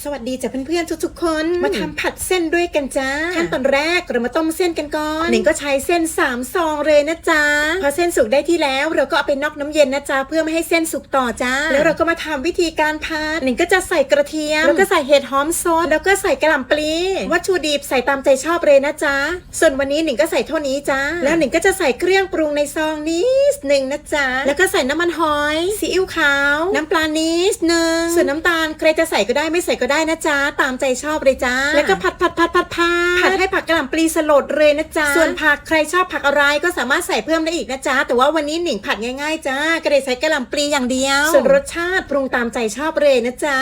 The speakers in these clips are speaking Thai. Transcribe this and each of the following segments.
สวัสดีจ้ะเพื่อนๆทุกๆคน มาทำผัดเส้นด้วยกันจ้าขั้นตอนแรกเรามาต้มเส้นกันก่อนหนิงก็ใช้เส้น3ซองเลยนะจ๊ะพอเส้นสุกได้ที่แล้ว เราก็เอาไปนอกน้ำเย็นนะจ๊ะเพื่อไม่ให้เส้นสุกต่อจ้าแล้วเราก็มาทำวิธีการผัดหนิงก็จะใส่กระเทียมแล้วก็ใส่เห็ดหอมสดแล้วก็ใส่กระหล่ำปลีวัตถุดิบใส่ตามใจชอบเลยนะจ๊ะส่วนวันนี้หนิงก็ใส่เท่านี้จ้าแล้วหนิงก็จะใส่เครื่องปรุงในซองนิดหนึ่งนะจ๊ะแล้วก็ใส่น้ำมันหอยซีอิ๊วขาว น้ำปลานิดหนึ่งส่วนน้ำตาลใครจะใส่ก็ได้ไม่ใส่ก็ได้นะจ๊ะตามใจชอบเลยจ้าแล้วก็ผัดผัดผัดผัดผัดผัดให้ผักกระหล่ำปลีสลดเลยนะจ๊ะส่วนผักใครชอบผักอะไรก็สามารถใส่เพิ่มได้อีกนะจ๊ะแต่ว่าวันนี้หนิงผัดง่ายๆจ้าก็เลยใช้กระหล่ำปลีอย่างเดียว ส่วนรสชาติปรุงตามใจชอบเลยนะจ๊ะ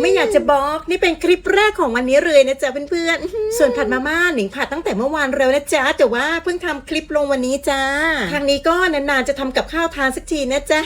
ไม่อยากจะบอก นี่เป็นคลิปแรกของวันนี้เลยนะจ๊ะเพื่อนๆ ส่วนผัดมาม่าหนิงผัดตั้งแต่เมื่อวานแล้วนะจ๊ะ แต่ว่าเพิ่งทำคลิปลงวันนี้จ้า ทางนี้ก็นานๆจะทำกับข้าวทานสักทีนะจ๊ะ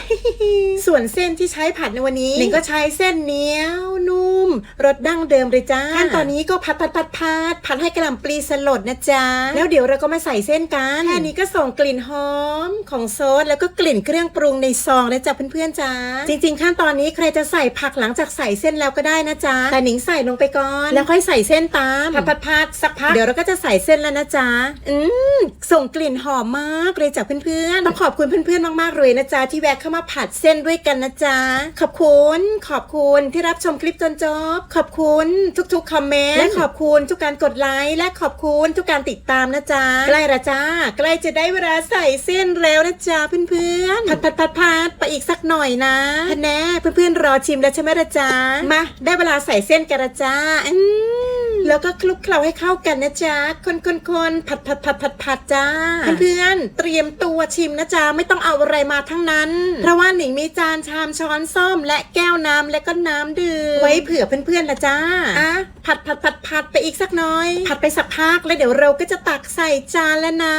ส่วนเส้นที่ใช้ผัดในวันนี้หนิงก็ใช้เส้นเหนียวนุ่มรสดั้งเดิมเลยจ้าขั้นตอนนี้ก็ผัดผัดผัดผัดผัดให้กระหล่ำปลีสลดนะจ๊ะ แล้วเดี๋ยวเราก็มาใส่เส้นกันแค่นี้ก็ส่งกลิ่นหอมของซอสแล้วก็กลิ่นเครื่องปรุงในซองนะจ๊ะเพื่อนๆจ้าจริง ๆ ขั้นตอนนี้ใครจะใส่ผักหลังจากใส่เส้นแล้วก็ได้นะจ๊ะแต่หนิงใส่ลงไปก่อน แล้วค่อยใส่เส้นตามผัดผัดผัดสักพักเดี๋ยวเราก็จะใส่เส้นแล้วนะจ๊ะอืมส่งกลิ่นหอมมากเลยจ้ะเพื่อนๆต้องขอบคุณเพื่อนๆมากๆเลยนะจ๊ะที่แวะเข้ามาผัดเส้นด้วยกันนะจ๊ะขอบคุณขอบคุณที่รับชมคลิปจนจบขอบคุณทุกๆคอมเมนต์และขอบคุณทุกการกดไลค์และขอบคุณทุกการติดตามนะจ๊ะใกล้ละจ้าใกล้จะได้เวลาใส่เส้นแล้วนะจ๊ะเพื่อนๆผัดผัดผัดผัดไปอีกสักหน่อยนะแน่เพื่อนๆรอชิมแล้วใช่ไหมละจ๊ะมาได้เวลาใส่เส้นกันละจ้าอืมแล้วก็คลุกเคล้าให้เข้ากันนะจ๊ะ คนคนคนผัดผัดผัดผัดผัดจ้า เพื่อนๆเตรียมตัวชิมนะจ๊ะ ไม่ต้องเอาอะไรมาทั้งนั้น เพราะว่าหนิงมีจานชามช้อนส้อม และแก้วน้ำและก็น้ำดื่มไว้เผื่อเพื่อนๆละจ้าอะผัดผัดผัดผัดไปอีกสักหน้อย ผัดไปสักพักแล้วเดี๋ยวเราก็จะตักใส่จานแล้วนะ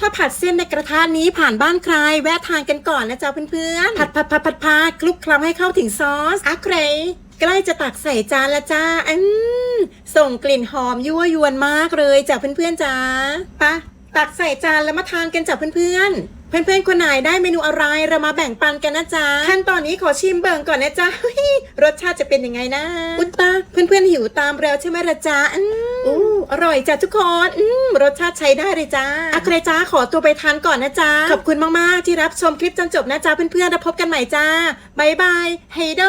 ถ้าผัดเส้นในกระทะนี้ผ่านบ้านใคร แวะทานกันก่อนนะจ๊ะเพื่อนๆ ผัดผัดผัดผัดผัดคลุกเคล้าให้เข้าถึงซอสอะใคร ใกล้จะตักใส่จานแล้วจ้าอืมส่งกลิ่นหอมยั่วยวนมากเลยจ้ะเพื่อนๆจ้าปะตักใส่จานแล้วมาทานกันจ้ะเพื่อนๆเพื่อนๆ คนไหนได้เมนูอะไรเรามาแบ่งปันกันนะจ๊ะ ขั้นตอนนี้ขอชิมเบิ่งก่อนนะจ๊ะเฮ้ยรสชาติจะเป็นยังไงนะ อุตตาเพื่อนๆหิวตามแล้วใช่ไหมละจ๊ะอืมอู้อร่อยจ้ะทุกคนอืมรสชาติใช้ได้เลยจ้าอะใครจ้าขอตัวไปทานก่อนนะจ๊ะ ขอบคุณมากๆที่รับชมคลิปจนจบนะจ๊ะเพื่อนๆแล้วพบกันใหม่จ้าบ๊ายบายเฮโด